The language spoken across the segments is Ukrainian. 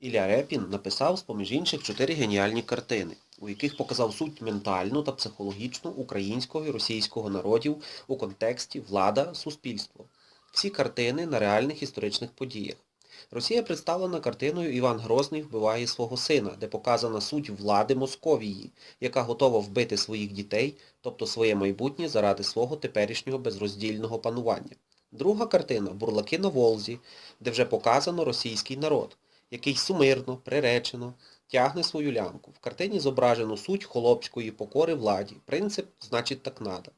Ілля Репін написав, з-поміж інших, чотири геніальні картини, у яких показав суть ментальну та психологічну українського і російського народів у контексті влада, суспільство. Всі картини на реальних історичних подіях. Росія представлена картиною Іван Грозний вбиває свого сина, де показана суть влади Московії, яка готова вбити своїх дітей, тобто своє майбутнє заради свого теперішнього безроздільного панування. Друга картина Бурлаки на Волзі, де вже показано російський народ, який сумирно, приречено тягне свою лямку. В картині зображено суть холопської покори владі. Принцип значить так надо.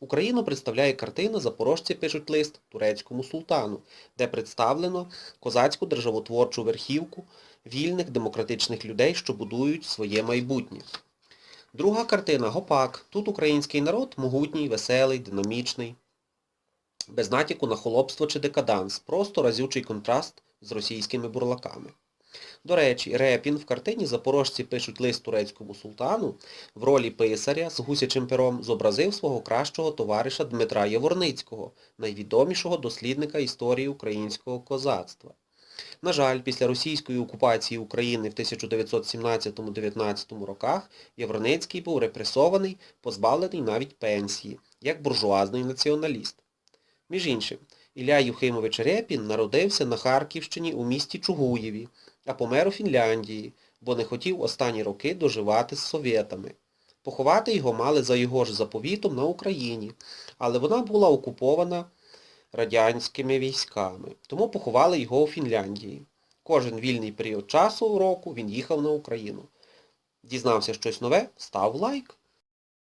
Україну представляє картина «Запорожці пишуть лист турецькому султану, де представлено козацьку державотворчу верхівку вільних демократичних людей, що будують своє майбутнє. Друга картина Гопак. Тут український народ могутній, веселий, динамічний, без натяку на холопство чи декаданс, просто разючий контраст з російськими бурлаками. До речі, Репін в картині «Запорожці пишуть лист турецькому султану» в ролі писаря з гусячим пером зобразив свого кращого товариша Дмитра Яворницького, найвідомішого дослідника історії українського козацтва. На жаль, після російської окупації України в 1917-19 роках Яворницький був репресований, позбавлений навіть пенсії, як буржуазний націоналіст. Між іншим, Ілля Юхимович Репін народився на Харківщині у місті Чугуєві, а помер у Фінляндії, бо не хотів останні роки доживати з совєтами. Поховати його мали за його ж заповітом на Україні, але вона була окупована радянськими військами, тому поховали його у Фінляндії. Кожен вільний період часу року він їхав на Україну. Дізнався щось нове, став лайк.